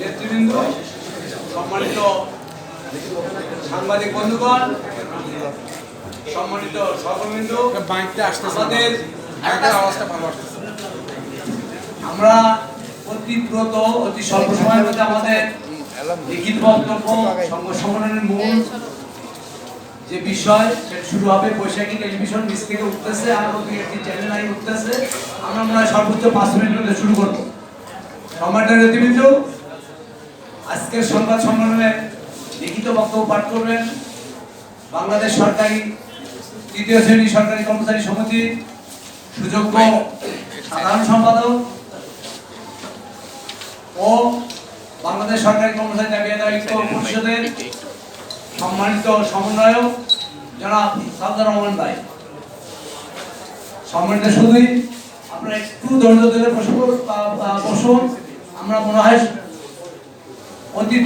নেতৃবৃন্দ সম্মানিত সাংবাদিক বন্ধুগণ সম্মানিত আসতেছে। আমাদের আমরা অতি দ্রুত অতি স্বল্প সময়ের মধ্যে আমাদের লিখিত বক্তব্য সংঘ সংগঠনের মূল যে বিষয় সেটা শুরু হবে বৈশাখী টেলিভিশন নিচ থেকে উঠতেছে আর একটি চ্যানেল আই উঠতেছে। আমরা মনে হয় সর্বোচ্চ পাঁচ মিনিটের মধ্যে শুরু করব। সম্মানিত নেতৃবৃন্দ, আজকের সংবাদ সম্মেলনে লিখিত বক্তব্য পাঠ করবেন বাংলাদেশ সরকারি, তৃতীয় শ্রেণি সরকারি কর্মচারী সমিতি সুযোগ্য সাধারণ সম্পাদক ও বাংলাদেশ সরকারি কর্মচারী দাবি ঐক্য পরিষদের সম্মানিত সমন্বয়ক জনাব সালদার রহমান ভাই। সম্মানিত শুধুই আপনারা একটু ধৈর্য ধরে বসুন। আমরা মনে হয় অতি